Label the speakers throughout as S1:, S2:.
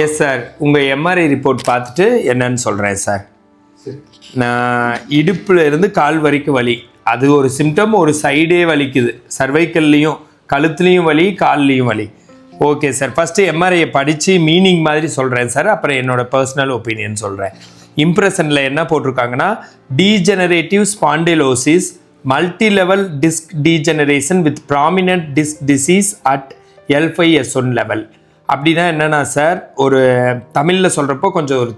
S1: S sir உங்கள் MRI report பார்த்துட்டு என்னன்னு சொல்கிறேன் சார். நான் இடுப்புல இருந்து கால் வரைக்கும் வலி. அது ஒரு சிம்டம் ஒரு சைடே வலிக்குது. சர்வைக்கல்லையும் கழுத்துலேயும் வலி கால்லையும் வலி. ஓகே சார் ஃபஸ்ட்டு எம்ஆர்ஐயை படித்து மீனிங் மாதிரி சொல்கிறேன் சார் அப்புறம் என்னோட பர்சனல் ஒப்பீனியன் சொல்கிறேன் இம்ப்ரெஷனில் என்ன போட்டிருக்காங்கன்னா degenerative spondylosis multi level disc degeneration with prominent disc disease at L five S one level அப்படின்னா என்னென்னா சார் ஒரு தமிழில் சொல்கிறப்போ கொஞ்சம் ஒரு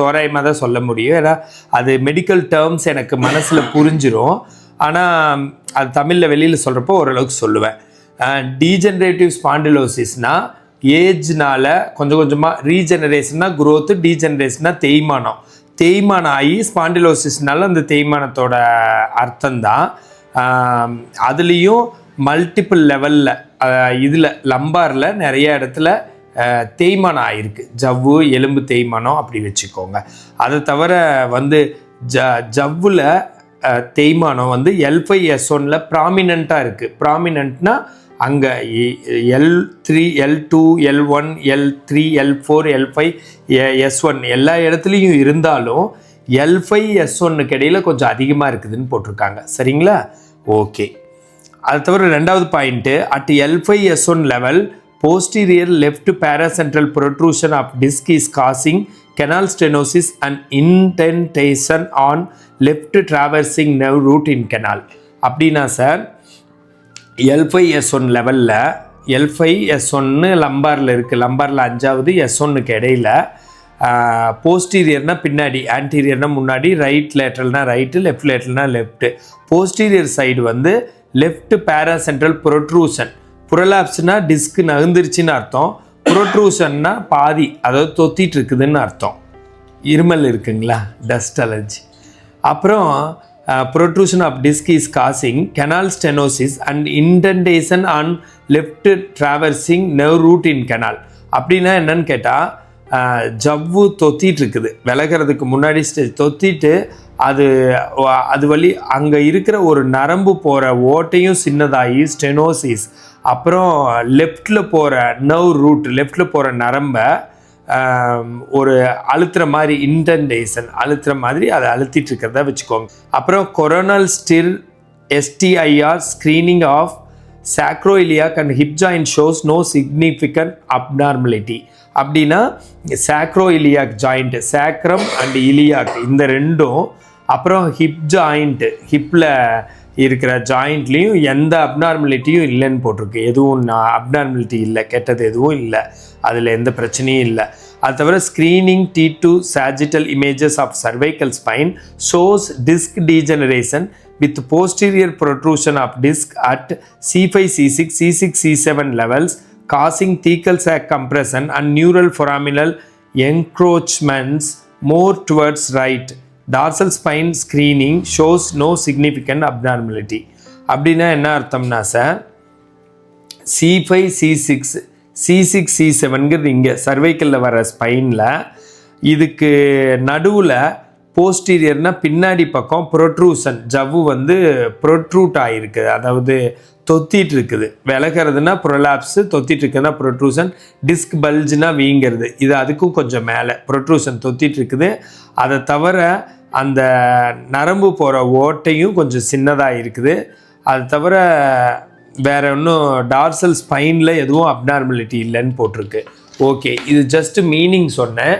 S1: தோராயமாக தான் சொல்ல முடியும். ஏன்னா அது மெடிக்கல் டேர்ம்ஸ் எனக்கு மனசில் புரிஞ்சிடும் ஆனால் அது தமிழில் வெளியில் சொல்கிறப்போ ஓரளவுக்கு சொல்லுவேன். டீஜென்ரேட்டிவ் ஸ்பாண்டிலோசிஸ்னால் ஏஜ்னால் கொஞ்சம் கொஞ்சமாக ரீஜெனரேஷன்னா குரோத்து டீஜெனரேஷன்னா தேய்மானம். தேய்மானம் ஆகி ஸ்பாண்டிலோசிஸ்னால அந்த தேய்மானத்தோட அர்த்தம்தான். அதுலேயும் மல்டிபிள் லெவலில் இதில் லம்பாரில் நிறைய இடத்துல தேய்மானம் ஆயிருக்கு. ஜவ்வு எலும்பு தேய்மானம் அப்படி வச்சுக்கோங்க. அதை தவிர வந்து ஜ ஜவ்வில் தேய்மானம் வந்து எல் ஃபைவ் எஸ் ஒனில் ப்ராமினண்ட்டாக இருக்குது ப்ராமினண்ட்னா அங்கே L three L two L one L three L four L five S one எல்லா இடத்துலையும் இருந்தாலும் எல் ஃபைவ் எஸ் ஒன்னுக்கு இடையில் கொஞ்சம் அதிகமாக இருக்குதுன்னு போட்டிருக்காங்க. சரிங்களா? ஓகே. அது தவிர ரெண்டாவது point at L five S one level posterior left paracentral protrusion of disc is causing canal stenosis and indentation on left traversing nerve root in canal அப்படின்னா sir L five S one லெவலில் L five S ஒன்று லம்பாரில் இருக்குது லம்பாரில் அஞ்சாவது S ஒன்றுக்கு இடையில போஸ்டீரியர்னா பின்னாடி ஆன்டீரியர்னால் முன்னாடி ரைட் லேட்ரல்னா ரைட்டு லெஃப்ட் லேட்ரல்னா லெஃப்ட்டு போஸ்டீரியர் சைடு வந்து லெஃப்ட் பேராசென்ட்ரல் ப்ரொட்ரூஷன் புரலாப்ஸ்னா டிஸ்க் நகர்ந்துருச்சுன்னு அர்த்தம். புரோட்ரூஷன்னா பாதி அதாவது தொத்திட்டு இருக்குதுன்னு அர்த்தம். இருமல் இருக்குங்களா? டஸ்ட் அலர்ஜி அப்புறம் protrusion of disc is causing canal stenosis and indentation on left traversing nerve root in canal அப்படின்னா என்னன்னு கேட்டால் ஜவ்வு தொத்திட்டு இருக்குது விலகிறதுக்கு முன்னாடி ஸ்டேஜ் தொத்திட்டு அது அது வழி அங்கே இருக்கிற ஒரு நரம்பு போகிற ஓட்டையும் சின்னதாகி ஸ்டெனோசிஸ் அப்புறம் லெஃப்டில் போகிற நவ் ரூட் லெஃப்டில் போகிற நரம்பை ஒரு அழுத்துற மாதிரி இன்டன்டேஷன் அழுத்துற மாதிரி அதை அழுத்திட்டு இருக்கிறத வச்சுக்கோங்க. அப்புறம் coronal still S T I R screening of sacroiliac and hip joint shows no significant abnormality அப்படின்னா sacroiliac joint sacrum and iliac இந்த ரெண்டும் அப்புறம் ஹிப் ஜாயிண்ட்டு ஹிப்பில் இருக்கிற ஜாயிண்ட்லேயும் எந்த அப்நார்மலிட்டியும் இல்லைன்னு போட்டிருக்கு எதுவும் நான் அப்நார்மலிட்டி இல்லை கெட்டது எதுவும் இல்லை அதில் எந்த பிரச்சனையும் இல்லை அது தவிர screening T two sagittal images of cervical spine shows disc degeneration with posterior protrusion of disc at C five C six C six C seven levels causing thecal sac compression and neural foraminal encroachments more towards right dorsal spine screening shows no significant abnormality. அப்படின்னா என்ன அர்த்தம்னா sir C five C six C six C செவன்கிறது இங்கே சர்வைக்கலில் வர ஸ்பைனில் இதுக்கு நடுவில் போஸ்டீரியர்னால் பின்னாடி பக்கம் ப்ரொட்ரூசன் ஜவ்வு வந்து ப்ரொட்ரூட் ஆகிருக்கு அதாவது தொத்திட்டு இருக்குது விலகிறதுனா ப்ரொலாப்ஸு தொத்திட்டு இருக்குதுன்னா ப்ரொட்ரூசன் டிஸ்க் பல்ஜ்னா வீங்கிறது. இது அதுக்கும் கொஞ்சம் மேலே. ப்ரொட்ரூசன் தொத்திட்டு இருக்குது அதை தவிர அந்த நரம்பு போகிற ஓட்டையும் கொஞ்சம் சின்னதாக இருக்குது. அது தவிர வேறு ஒன்றும் டார்சல் ஸ்பைனில் எதுவும் அப்நார்மலிட்டி இல்லைன்னு போட்டிருக்கு. ஓகே இது ஜஸ்ட்டு மீனிங் சொன்னேன்.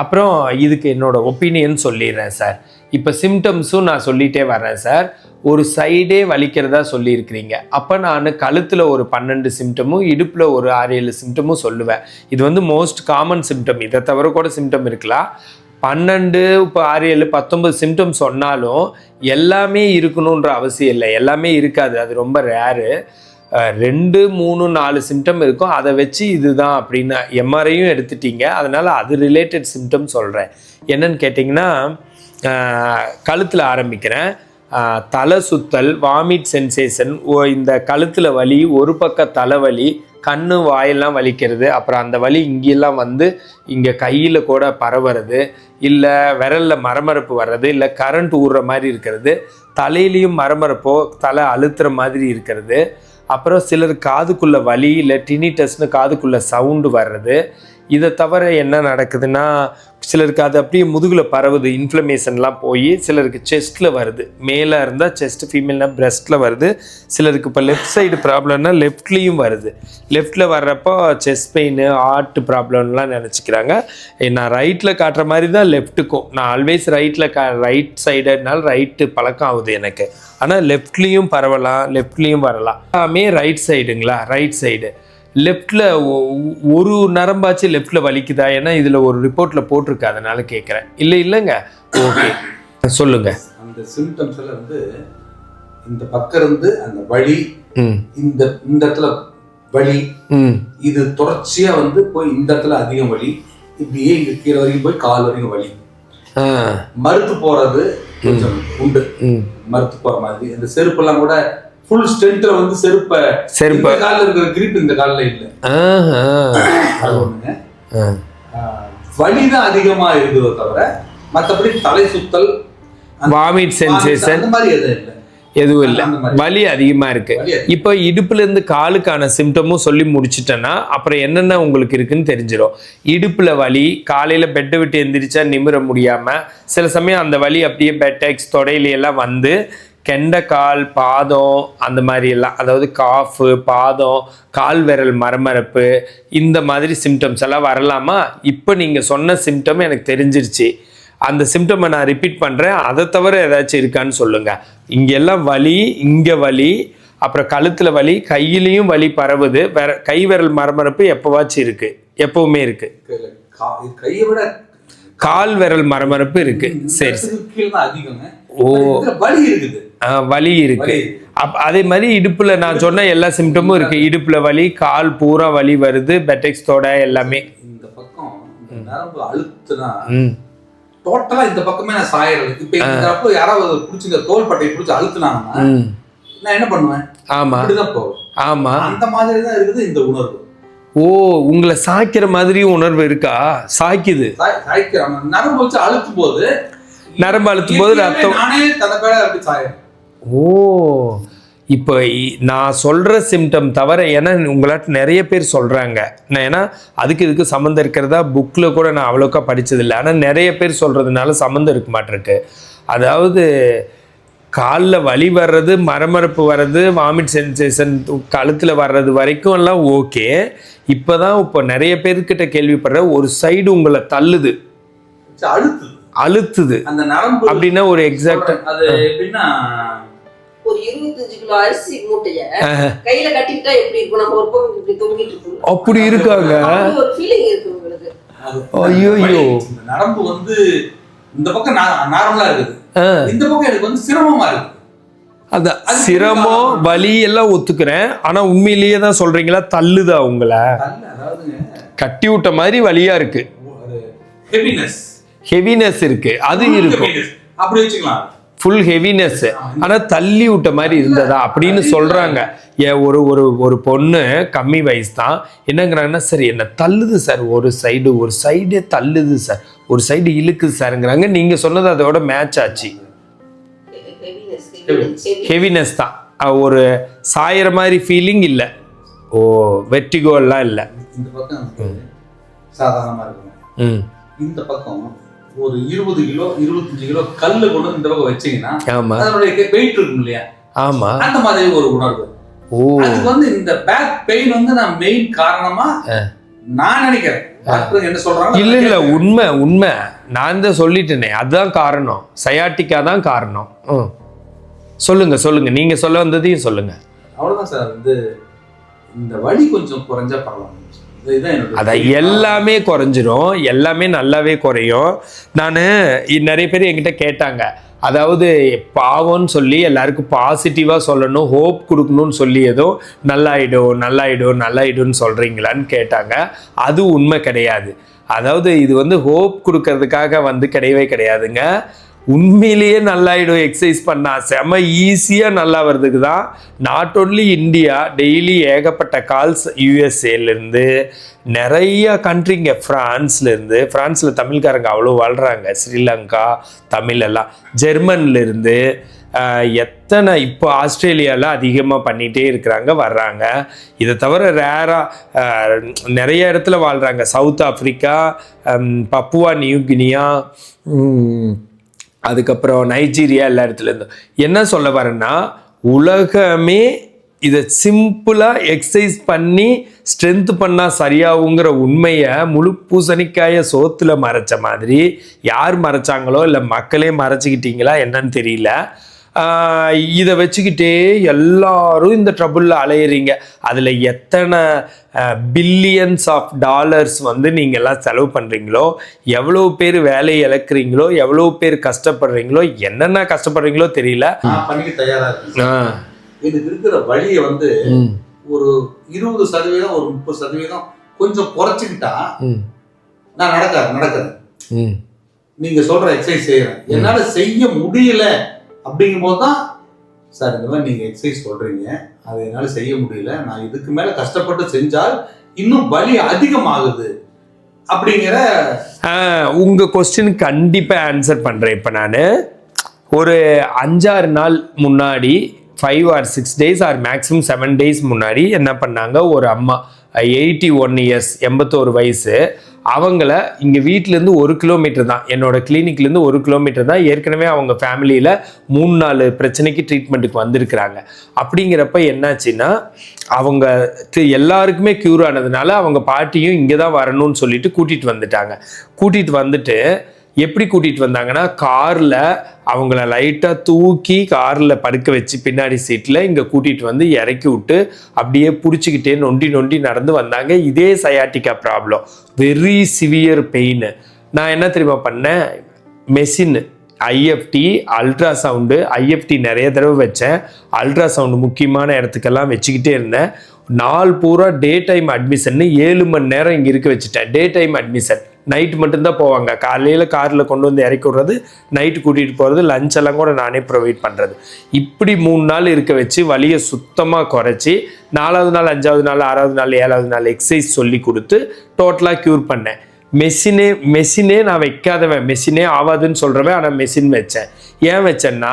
S1: அப்புறம் இதுக்கு என்னோடய ஒப்பீனியன் சொல்லிடுறேன் சார் இப்போ சிம்டம்ஸும் நான் சொல்லிட்டே வரேன் சார் ஒரு சைடே வலிக்கிறதா சொல்லியிருக்கிறீங்க. அப்போ நான் கழுத்தில் ஒரு பன்னெண்டு சிம்டமும் இடுப்பில் ஒரு ஆறு ஏழு சிம்டமும் சொல்லுவேன். இது வந்து மோஸ்ட் காமன் சிம்டம் இதை தவிர கூட சிம்டம் இருக்கலாம். பன்னெண்டு இப்போ ஆறு ஏழு பத்தொன்பது சிம்டம் சொன்னாலும் எல்லாமே இருக்கணுன்ற அவசியம் இல்லை. எல்லாமே இருக்காது. அது ரொம்ப ரேரு ரெண்டு மூணு நாலு சிம்டம் இருக்கும். அதை வச்சு இதுதான் அப்படின்னு எம்ஆர்ஐயும் எடுத்துட்டீங்க. அதனால் அது ரிலேட்டட் சிம்டம் சொல்கிறேன் என்னன்னு கேட்டிங்கன்னா கழுத்தில் ஆரம்பிக்கிறேன். தலை சுத்தல் வாமிட் சென்சேஷன் இந்த கழுத்தில் வலி ஒரு பக்க தலைவலி கண்ணு வாயெல்லாம் வலிக்கிறது. அப்புறம் அந்த வலி இங்கெல்லாம் வந்து இங்கே கையில் கூட பரவுறது. இல்லை விரலில் மரமரப்பு வர்றது இல்லை கரண்ட் ஊடுற மாதிரி இருக்கிறது. தலையிலையும் மரமரப்போ தலை அழுத்துற மாதிரி இருக்கிறது. அப்புறம் சிலர் காதுக்குள்ளே வலி இல்லை டினிட்டஸ்னு காதுக்குள்ளே சவுண்டு வர்றது. இதை தவிர என்ன நடக்குதுன்னா சிலருக்கு அது அப்படியே முதுகில் பரவுது இன்ஃப்ளமேஷன்லாம் போய் சிலருக்கு செஸ்ட்டில் வருது. மேலே இருந்தால் செஸ்ட் ஃபீமேல்னால் பிரஸ்ட்டில் வருது. சிலருக்கு இப்போ லெஃப்ட் சைடு ப்ராப்ளம்னா லெஃப்ட்லேயும் வருது. லெஃப்ட்டில் வர்றப்போ செஸ்ட் பெயின் ஹார்ட் ப்ராப்ளம்லாம் நினச்சிக்கிறாங்க. நான் ரைட்டில் காட்டுற மாதிரி தான் லெஃப்ட்டுக்கும் நான் ஆல்வேஸ் ரைட்டில் கா ரைட் சைடுனால ரைட்டு பழக்கம் ஆகுது எனக்கு. ஆனால் லெஃப்ட்லேயும் பரவலாம் லெஃப்ட்லேயும் வரலாம். எல்லாமே ரைட் சைடுங்களா ரைட் சைடு லெஃப்டில் ஒரு நரம்பாச்சு லெஃப்டில் வலிக்குதா? ஏன்னா இதில் ஒரு ரிப்போர்ட்டில் போட்டிருக்கு அதனால கேட்குறேன் இல்லை இல்லைங்க. ஓகே. சொல்லுங்க.
S2: அந்த சிம்டம்ஸ் எல்லாம் வந்து இந்த பக்கம் இருந்து அந்த
S1: ம்.
S2: இந்த இந்த இடத்துல வலி
S1: ம்.
S2: இது தொடர்ச்சியா வந்து போய் இந்த இடத்துல அதிகம் வலி இப்படியே இங்க கீழே வரைக்கும் போய் கால் வரைக்கும் வலி. மறுத்து போறது கொஞ்சம் உண்டு.
S1: ம்.
S2: மறுத்து போற மாதிரி. இந்த செருப்பெல்லாம் கூட ஃபுல் ஸ்ட்ரென்த்ல வந்து செருப்பை
S1: செருப்பை.
S2: கால்ல இருக்கிற கிரிப் இந்த கால்ல இல்ல. அது ஒண்ணுங்க. அதிகமா இருக்குதோ தவிர மத்தபடி தலை சுத்தல்
S1: வாமிட் சென்சேஷன்
S2: அந்த மாதிரி எதுவும் இல்லை.
S1: எதுவும் இல்லை. வலி அதிகமாக இருக்கு. இப்போ இடுப்புல இருந்து காலுக்கான சிம்டமும் சொல்லி முடிச்சிட்டேன்னா அப்புறம் என்னென்ன உங்களுக்கு இருக்குன்னு தெரிஞ்சிடும் இடுப்புல வலி காலையில பெட்டை விட்டு எந்திரிச்சா நிமிர முடியாம சில சமயம் அந்த வலி அப்படியே பெட்டெக்ஸ் தொடையில எல்லாம் வந்து கெண்டைக்கால் பாதம் அந்த மாதிரி எல்லாம். அதாவது காஃபு பாதம் கால் விரல் மரமரப்பு இந்த மாதிரி சிம்டம்ஸ் எல்லாம் வரலாமா? இப்போ நீங்கள் சொன்ன சிம்டம் எனக்கு தெரிஞ்சிருச்சு. அந்த சிம்டமை நான் ரிப்பீட் பண்ணுறேன் அதை தவிர ஏதாச்சும் இருக்கான்னு சொல்லுங்கள் இங்கெல்லாம் வலி இங்கே வலி அப்புறம் கழுத்தில் வலி கையிலையும் வலி பரவுது. வேற கை விரல் மரமரப்பு எப்போவாச்சும் இருக்குது எப்பவுமே இருக்குது
S2: கையை விட
S1: கால் விரல் மரமரப்பு இருக்குது சரி சரி. ஓ.
S2: வலி இருக்குது.
S1: வலி இருக்கு. அப் அதே மாதிரி இடுப்புல நான் சொன்ன எல்லா சிம்டமும் இருக்கு. இடுப்புல. வலி கால் பூரா வலி வருது பெட்டெக்ஸ் தொட எல்லாமே.
S2: இந்த பக்கம் நரம்பு அழுத்துனா டோட்டலா இந்த பக்கமே நான் சாயறது இப்ப இந்த யாராவது பிடிச்சி இந்த தோல் பட்டையை பிடிச்சி அழுத்துனாங்கன்னா நான் என்ன பண்ணுவேன்?
S1: ஆமா.
S2: இப்படிதான் போவேன்.
S1: ஆமா.
S2: அந்த மாதிரி தான் இருக்குது இந்த உணர்வு.
S1: ஓ உங்களை சாய்க்கிற மாதிரி உணர்வு இருக்கா? சாய்க்குது.
S2: நரம்பு வச்சு அழுத்தும் போது
S1: நரம்பு அழுத்தும் போது ரத்தம்
S2: நானே தனப்பேட அப்படி சாயம்
S1: ஓ. இப்போ நான் சொல்ற சிம்டம் தவிர ஏன்னா உங்களாட்ட நிறைய பேர் சொல்றாங்க. நான் ஏன்னா அதுக்கு இதுக்கு சம்மந்தம் இருக்கிறதா புக்கில் கூட நான் அவ்வளோக்கா படிச்சதில்லை. ஆனால் நிறைய பேர் சொல்றதுனால சம்மந்தம் இருக்க மாட்டிருக்கு. அதாவது காலில் வலி வர்றது மரமரப்பு வர்றது வாமிட் சென்சேஷன் கழுத்தில் வர்றது வரைக்கும் எல்லாம் ஓகே. இப்போ தான் இப்போ நிறைய பேர்கிட்ட கேள்விப்படுற ஒரு சைடு உங்களை தள்ளுது.
S2: அழுத்துது
S1: அழுத்துது.
S2: அந்த நரம்பு
S1: அப்படின்னா ஒரு எக்ஸாக்ட்
S2: அது எப்படின்னா
S3: ஒரு இருபத்தஞ்சு கிலோ அரிசி மூட்டைய கையில கட்டிக்கிட்டா எப்படி இருக்கும்? நம்ம ஒரு பக்கம் இப்படி தொங்கிட்டு இருக்கோம்.
S1: அப்படி இருக்காங்க.
S3: ஒரு ஃபீலிங் இருக்கு உங்களுக்கு.
S1: ஐயோ. ஐயோ.
S2: நரம்பு வந்து இந்த பக்கம் நார்மலா இருக்குது. இந்த பக்கம் எனக்கு வந்து சிரமமா இருக்கு
S1: அதான்
S2: அது
S1: சிரமம் வலி எல்லாம் ஒத்துக்கிறேன். ஆனா உண்மையிலேயே தான் சொல்றீங்களா? தள்ளுதா உங்களை? கட்டி விட்ட மாதிரி வலியா இருக்கு.
S2: ஹெவினஸ்
S1: ஹெவினஸ் இருக்கு. அது இருக்கும்.
S2: அப்படி வச்சுக்கலாம்.
S1: ஃபுல் ஹெவினஸ் ஆனா தள்ளி விட்ட மாதிரி இருந்ததா அப்படின்னு சொல்றாங்க. ஏன் ஒரு ஒரு ஒரு பொண்ணு கம்மி வயசு தான். என்னங்கிறாங்கன்னா சரி என்ன தள்ளுது சார். ஒரு சைடு ஒரு சைடே தள்ளுது சார். ஒரு சைடு இழுக்குது சாருங்கிறாங்க. நீங்க சொன்னது அதோட மேட்ச் ஆச்சு.
S3: ஹெவினஸ்
S1: தான். ஒரு சாயிற மாதிரி ஃபீலிங் இல்லை. ஓ வெட்டிகோல்லாம் இல்லை.
S2: இந்த பக்கம் இருக்கும் இந்த பக்கம் ஒரு இருபது கிலோ இருபத்தஞ்சு கிலோ கல்லு கொண்டு இந்த பக்கம் வச்சீங்கன்னா அதனுடைய வெயிட் இருக்கும் இல்லையா?
S1: ஆமாம்
S2: அந்த மாதிரி ஒரு உணர்வு. அதுக்கு வந்து இந்த பேக் பெயின் வந்து நான் மெயின் காரணமா நான் நினைக்கிறேன். என்ன சொல்றாங்க
S1: இல்லை இல்லை உண்மை உண்மை. நான் தான் சொல்லிட்டேனே. அதுதான் காரணம். சயாட்டிக்கா தான் காரணம். சொல்லுங்க சொல்லுங்க. நீங்க சொல்ல வந்ததையும் சொல்லுங்க.
S2: அவ்வளவுதான் சார். வந்து இந்த வலி கொஞ்சம் குறைஞ்சா பரவாயில்ல
S1: அதான் எல்லாமே குறைஞ்சிரும். எல்லாமே நல்லாவே குறையும். நான் நிறைய பேர் என்கிட்ட கேட்டாங்க. அதாவது பாவம்னு சொல்லி எல்லாருக்கும் பாசிட்டிவாக சொல்லணும் ஹோப் கொடுக்கணும்னு சொல்லி ஏதோ நல்லாயிடும் நல்லாயிடும் நல்லாயிடும்னு சொல்கிறீங்களான்னு கேட்டாங்க. அது உண்மை கிடையாது. அதாவது இது வந்து ஹோப் கொடுக்கறதுக்காக வந்து கிடையவே கிடையாதுங்க. உண்மையிலேயே நல்லாயிடும் எக்ஸசைஸ் பண்ணால் செம ஈஸியாக நல்லா வர்றதுக்கு தான் நாட் ஓன்லி இந்தியா டெய்லி ஏகப்பட்ட கால்ஸ் யூஎஸ்ஏலேருந்து நிறைய கண்ட்ரிங்க ஃப்ரான்ஸ்லேருந்து ஃப்ரான்ஸில் தமிழ்காரங்க அவ்வளோ வாழ்கிறாங்க ஸ்ரீலங்கா தமிழ் எல்லாம். ஜெர்மன்லேருந்து எத்தனை இப்போ ஆஸ்திரேலியாவில் அதிகமாக பண்ணிகிட்டே இருக்கிறாங்க வர்றாங்க. இதை தவிர ரேராக நிறைய இடத்துல வாழ்கிறாங்க South Africa Papua New Guinea அதுக்கப்புறம் நைஜீரியா எல்லா இடத்துலேருந்து. என்ன சொல்ல வரேன்னா உலகமே இதை சிம்பிளாக எக்ஸசைஸ் பண்ணி ஸ்ட்ரென்த் பண்ணால் சரியாகுங்கிற உண்மையை முழு பூசணிக்காய சோத்தில் மறைச்ச மாதிரி யார் மறைச்சாங்களோ இல்லை மக்களே மறைச்சிக்கிட்டீங்களா என்னன்னு தெரியல. இதை வச்சுக்கிட்டே எல்லாரும் இந்த ட்ரபுளில் அலையிறீங்க. அதில் எத்தனை பில்லியன்ஸ் ஆஃப் டாலர்ஸ் வந்து நீங்கள் எல்லாம் செலவு பண்ணுறீங்களோ எவ்வளோ பேர் வேலையை இழக்கிறீங்களோ எவ்வளோ பேர் கஷ்டப்படுறீங்களோ என்னென்ன கஷ்டப்படுறீங்களோ தெரியல.
S2: எனக்கு இருக்கிற வழியை வந்து ஒரு இருபது சதவீதம் ஒரு முப்பது சதவீதம் கொஞ்சம் குறைச்சிக்கிட்டா நான் நடக்காது நடக்கிறேன்.
S1: ம்.
S2: நீங்க சொல்ற எக்ஸசைஸ் செய்யறேன். என்னால செய்ய முடியல. அப்படிங்கும் போது தான் சார் இந்த மாதிரி நீங்கள் எக்ஸசைஸ் சொல்கிறீங்க அதை என்னால் செய்ய முடியல. நான் இதுக்கு மேலே கஷ்டப்பட்டு செஞ்சால் இன்னும் வலி அதிகமாகுது. அப்படிங்கிற
S1: உங்கள் கொஸ்டினுக்கு கண்டிப்பாக ஆன்சர் பண்ணுறேன் இப்போ நான் ஒரு அஞ்சாறு நாள் முன்னாடி five or six days or maximum seven days முன்னாடி என்ன பண்ணாங்க? ஒரு அம்மா எயிட்டி ஒன் இயர்ஸ் எண்பத்தோரு வயசு. அவங்கள இங்கே வீட்டிலேருந்து ஒரு கிலோமீட்டர் தான். என்னோடய கிளினிக்லேருந்து ஒரு கிலோமீட்டர் தான். ஏற்கனவே அவங்க ஃபேமிலியில் மூணு நாலு பிரச்சனைக்கு ட்ரீட்மெண்ட்டுக்கு வந்திருக்கிறாங்க. அப்படிங்கிறப்ப என்னாச்சுன்னா அவங்க எல்லாருக்குமே க்யூர் ஆனதுனால அவங்க பாட்டியும் இங்கே தான் வரணும்னு சொல்லிட்டு கூட்டிகிட்டு வந்துட்டாங்க. கூட்டிகிட்டு வந்துட்டு எப்படி கூட்டிகிட்டு வந்தாங்கன்னா காரில் அவங்கள லைட்டாக தூக்கி காரில் படுக்க வச்சு பின்னாடி சீட்டில் இங்கே கூட்டிகிட்டு வந்து இறக்கி விட்டு அப்படியே பிடிச்சிக்கிட்டே நொண்டி நொண்டி நடந்து வந்தாங்க. இதே sciatica problem very severe pain நான் என்ன தெரியுமா பண்ணேன்? மெஷின் ஐஎஃப்டி அல்ட்ராசவுண்டு ஐஎஃப்டி நிறைய தடவை வச்சேன். அல்ட்ராசவுண்டு முக்கியமான இடத்துக்கெல்லாம் வச்சுக்கிட்டே இருந்தேன். நாள் பூரா டே டைம் அட்மிஷன் ஏழு மணி நேரம் இங்கே இருக்க வச்சுட்டேன். டே டைம் அட்மிஷன் நைட் மட்டும்தான் போவாங்க. காலையில் காரில் கொண்டு வந்து இறக்கி விட்றது நைட்டு கூட்டிகிட்டு போகிறது லஞ்ச் எல்லாம் கூட நானே ப்ரொவைட் பண்ணுறது இப்படி மூணு நாள் இருக்க வச்சு வலியை சுத்தமாக குறைச்சி நாலாவது நாள் அஞ்சாவது நாள் ஆறாவது நாள் ஏழாவது நாள் எக்ஸசைஸ் சொல்லி கொடுத்து டோட்டலாக க்யூர் பண்ணேன். மெஷினே மெஷினே நான் வைக்காதவன் மெஷினே ஆகாதுன்னு சொல்கிறவன் ஆனால் மெஷின் வச்சேன். ஏன் வச்சேன்னா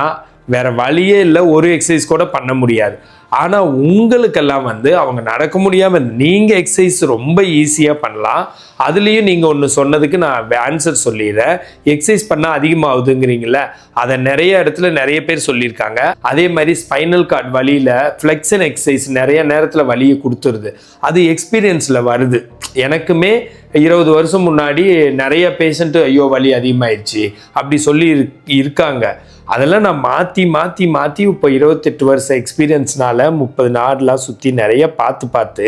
S1: வேறு வழியே இல்லை ஒரு எக்ஸசைஸ் கூட பண்ண முடியாது. ஆனால் உங்களுக்கெல்லாம் வந்து அவங்க நடக்க முடியாமல் நீங்கள் எக்ஸசைஸ் ரொம்ப ஈஸியாக பண்ணலாம். அதுலேயும் நீங்கள் ஒன்று சொன்னதுக்கு நான் ஆன்சர் சொல்லிடுறேன். எக்ஸசைஸ் பண்ணால் அதிகமாகுதுங்கிறீங்கள அதை நிறைய இடத்துல நிறைய பேர் சொல்லியிருக்காங்க. அதே மாதிரி ஸ்பைனல் கார்டு வழியில் ஃப்ளெக்ஷன் எக்ஸசைஸ் நிறைய நேரத்தில் வலியை கொடுத்துருது. அது எக்ஸ்பீரியன்ஸில் வருது. எனக்குமே இருபது வருஷம் முன்னாடி நிறைய பேஷண்ட்டு ஐயோ வலி அதிகமாயிடுச்சு அப்படி சொல்லி இருக்காங்க. அதெல்லாம் நான் மாற்றி மாற்றி மாற்றி இப்போ இருபத்தெட்டு வருஷம் எக்ஸ்பீரியன்ஸ்னால முப்பது நாடுலாம் சுற்றி நிறைய பார்த்து பார்த்து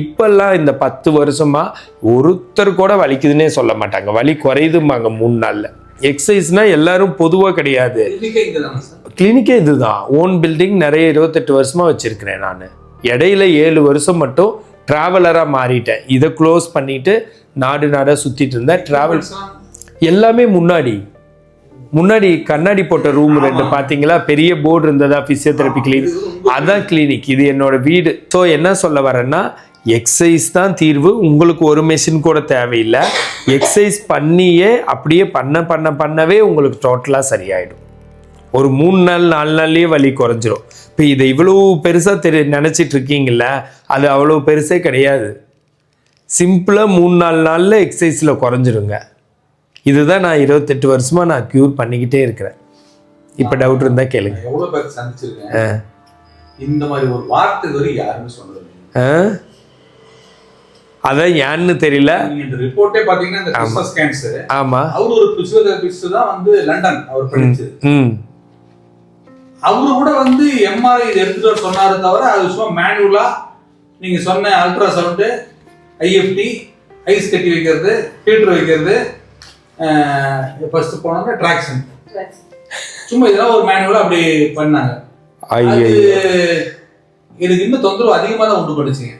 S1: இப்போல்லாம் இந்த பத்து வருஷமாக ஒருத்தர் கூட வலிக்குதுன்னே சொல்ல மாட்டாங்க. வலி குறையுதும்பாங்க மூணு நாளில். எக்ஸசைஸ்னால் எல்லாரும் பொதுவாக கிடையாது. கிளினிக்கே இதுதான் ஓன் பில்டிங் நிறைய இருபத்தெட்டு வருஷமா வச்சிருக்கிறேன் நான். இடையில ஏழு வருஷம் மட்டும் டிராவலராக மாறிட்டேன். இதை க்ளோஸ் பண்ணிட்டு நாடு நாடாக சுற்றிட்டு இருந்தேன். டிராவல் எல்லாமே முன்னாடி. முன்னாடி கண்ணாடி போட்ட ரூம் ரெண்டு பார்த்தீங்களா பெரிய போர்டு இருந்ததா ஃபிசியோதெரப்பி கிளினிக் அதான் கிளினிக் இது என்னோட வீடு. ஸோ என்ன சொல்ல வரேன்னா எக்ஸசைஸ் தான் தீர்வு. உங்களுக்கு ஒரு மெஷின் கூட தேவையில்லை. எக்ஸசைஸ் பண்ணியே அப்படியே பண்ண பண்ண பண்ணவே உங்களுக்கு டோட்டலாக சரியாயிடும். ஒரு மூணு நாள் நாலு நாள்லயே வலி குறைஞ்சிரும். இப்போ இதை இவ்வளோ பெருசாக தெரி நினச்சிட்டு இருக்கீங்கல்ல அது அவ்வளோ பெருசே கிடையாது. சிம்பிளாக மூணு நாலு நாளில் எக்ஸசைஸில் குறைஞ்சிருங்க. இதுதான் நான் இருபத்தெட்டு வருஷமாக நான் க்யூர் பண்ணிக்கிட்டே இருக்கிறேன். இப்போ டவுட் இருந்தால் கேளுங்க.
S2: நான் எவ்வளவு பேர் சந்திச்சிருக்கேன்? இந்த மாதிரி ஒரு வார்த்தை வரை யாருமே சொன்னது
S1: அதான் ஏன்னு தெரியல.
S2: ரிப்போர்ட்டே பாத்தீங்கன்னா இந்த கிறிஸ்மஸ் கேன்சர்
S1: ஆமாம்
S2: அவர் ஒரு பிசியோதெரபிஸ்ட் தான் வந்து லண்டன் அவர் படிச்சது
S1: ம்.
S2: அவரு கூட வந்து எம்ஆர்ஐ இது எடுத்துட்டு சொன்னாரு தவிர அது சும்மா மேனுவலா நீங்க சொன்ன அல்ட்ரா சவுண்டு ஐஎஃப்டி ஐஸ் கட்டி வைக்கிறது ஹீட்டர் வைக்கிறது ஃபர்ஸ்ட் போனோம்னா ட்ராக்ஷன் சும்மா இதெல்லாம் ஒரு மேனுவலா அப்படி பண்ணாங்க. அது
S1: ஐயோ
S2: எனக்கு இன்னும் தொந்தரவு அதிகமா தான் உண்டு பண்ணுச்சுங்க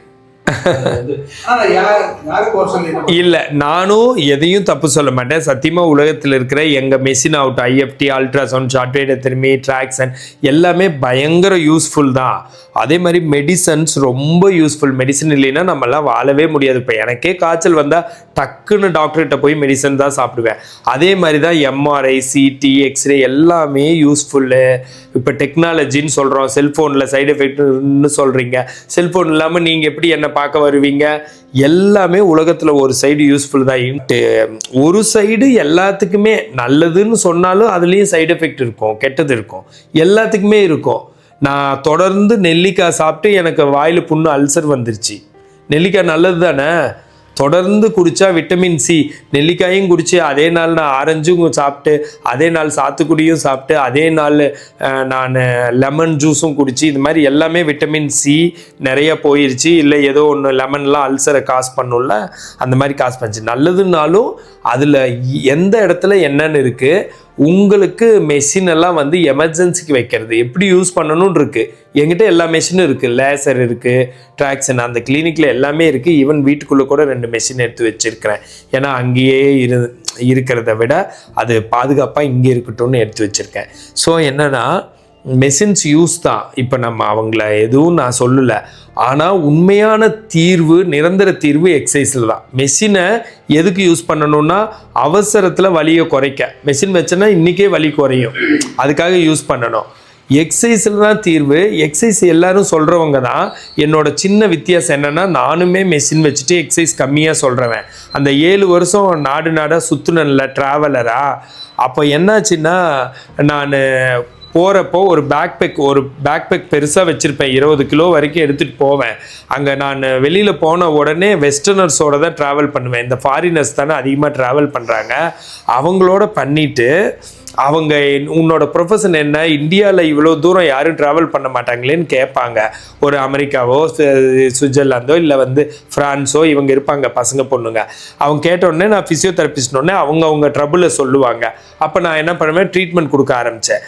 S1: இல்லை நானும் எதையும் தப்பு சொல்ல மாட்டேன். சத்தியமாக உலகத்தில் இருக்கிற எங்கள் machine out IFT ultrasound shortwave திரும்பி ட்ராக்ஸன் எல்லாமே பயங்கர யூஸ்ஃபுல் தான். அதே மாதிரி மெடிசன்ஸ் ரொம்ப யூஸ்ஃபுல் மெடிசன் இல்லைன்னா நம்மளாம் வாழவே முடியாது. இப்போ எனக்கே காய்ச்சல் வந்தால் டக்குன்னு டாக்டர்கிட்ட போய் மெடிசன் தான் சாப்பிடுவேன். அதே மாதிரி தான் எம்ஆர்ஐ சிடி எக்ஸ்ரே எல்லாமே யூஸ்ஃபுல்லு இப்போ டெக்னாலஜின்னு சொல்கிறோம் செல்ஃபோனில் சைடு எஃபெக்ட்னு சொல்கிறீங்க செல்ஃபோன் இல்லாமல் நீங்கள் எப்படி என்னை பார்க்க வருவீங்க. எல்லாமே உலகத்தில் ஒரு சைடு யூஸ்ஃபுல் தான். இன்ட்டு ஒரு சைடு எல்லாத்துக்குமே நல்லதுன்னு சொன்னாலும் அதுலேயும் சைடு எஃபெக்ட் இருக்கும் கெட்டது இருக்கும். எல்லாத்துக்குமே இருக்கும். நான் தொடர்ந்து நெல்லிக்காய் சாப்பிட்டு எனக்கு வாயில் புண்ணு அல்சர் வந்துருச்சு. நெல்லிக்காய் நல்லது தானே தொடர்ந்து குடித்தா விட்டமின் சி நெல்லிக்காயும் குடித்து அதே நாள் நான் ஆரஞ்சும் சாப்பிட்டு அதே நாள் சாத்துக்குடியும் சாப்பிட்டு அதே நாள் நான் லெமன் ஜூஸும் குடித்து இது மாதிரி எல்லாமே விட்டமின் சி நிறைய போயிடுச்சு இல்லை ஏதோ ஒன்று லெமன்லாம் அல்சரை காசு பண்ணும்ல அந்த மாதிரி காசு பண்ணுச்சு. நல்லதுனாலும் அதில் எந்த இடத்துல என்னென்னு இருக்குது உங்களுக்கு மெஷின் எல்லாம் வந்து எமர்ஜென்சிக்கு வைக்கிறது. எப்படி யூஸ் பண்ணணும்னு இருக்குது எங்கிட்ட எல்லா மெஷினும் இருக்குது லேசர் இருக்குது ட்ராக்ஷன் அந்த கிளினிக்கில் எல்லாமே இருக்குது ஈவன் வீட்டுக்குள்ளே கூட ரெண்டு மெஷின் எடுத்து வச்சிருக்கிறேன். ஏன்னா அங்கேயே இரு இருக்கிறத விட அது பாதுகாப்பாக இங்கே இருக்கட்டும்னு எடுத்து வச்சுருக்கேன். ஸோ என்னென்னா மெஷின்ஸ் யூஸ் தான். இப்போ நம்ம அவங்கள எதுவும் நான் சொல்லலை. ஆனால் உண்மையான தீர்வு நிரந்தர தீர்வு எக்ஸசைஸில் தான். மெஷினை எதுக்கு யூஸ் பண்ணணும்னா அவசரத்தில் வலியை குறைக்க. மெஷின் வச்சேன்னா இன்றைக்கே வலி குறையும். அதுக்காக யூஸ் பண்ணணும். எக்ஸசைஸில் தான் தீர்வு. எக்ஸசைஸ் எல்லாரும் சொல்கிறவங்க தான். என்னோட சின்ன வித்தியாசம் என்னென்னா நானுமே மெஷின் வச்சுட்டு எக்ஸசைஸ் கம்மியாக சொல்கிறவன் அந்த ஏழு வருஷம் நாடு நாடாக சுற்றுனல ட்ராவலரா அப்போ என்னாச்சுன்னா நான் போகிறப்போ ஒரு பேக் பேக் ஒரு பேக் பேக் பெருசாக வச்சுருப்பேன். இருபது கிலோ வரைக்கும் எடுத்துகிட்டு போவேன். அங்கே நான் வெளியில் போன உடனே வெஸ்டர்னர்ஸோட தான் ட்ராவல் பண்ணுவேன். இந்த ஃபாரினர்ஸ் தானே அதிகமாக ட்ராவல் பண்ணுறாங்க அவங்களோட பண்ணிவிட்டு அவங்க என்- உன்னோட ப்ரொஃபஷன் என்ன? இந்தியாவில் இவ்வளோ தூரம் யாரும் ட்ராவல் பண்ண மாட்டாங்களேன்னு கேட்பாங்க. ஒரு அமெரிக்காவோ சுவிட்சர்லாந்தோ இல்லை வந்து ஃப்ரான்ஸோ இவங்க இருப்பாங்க பசங்க பொண்ணுங்க. அவங்க கேட்ட உடனே நான் ஃபிசியோதெரபிஸ்ட்னோடனே அவங்க அவங்க ட்ரபுளை சொல்லுவாங்க. அப்போ நான் என்ன பண்ணுவேன்? ட்ரீட்மெண்ட் கொடுக்க ஆரம்பித்தேன்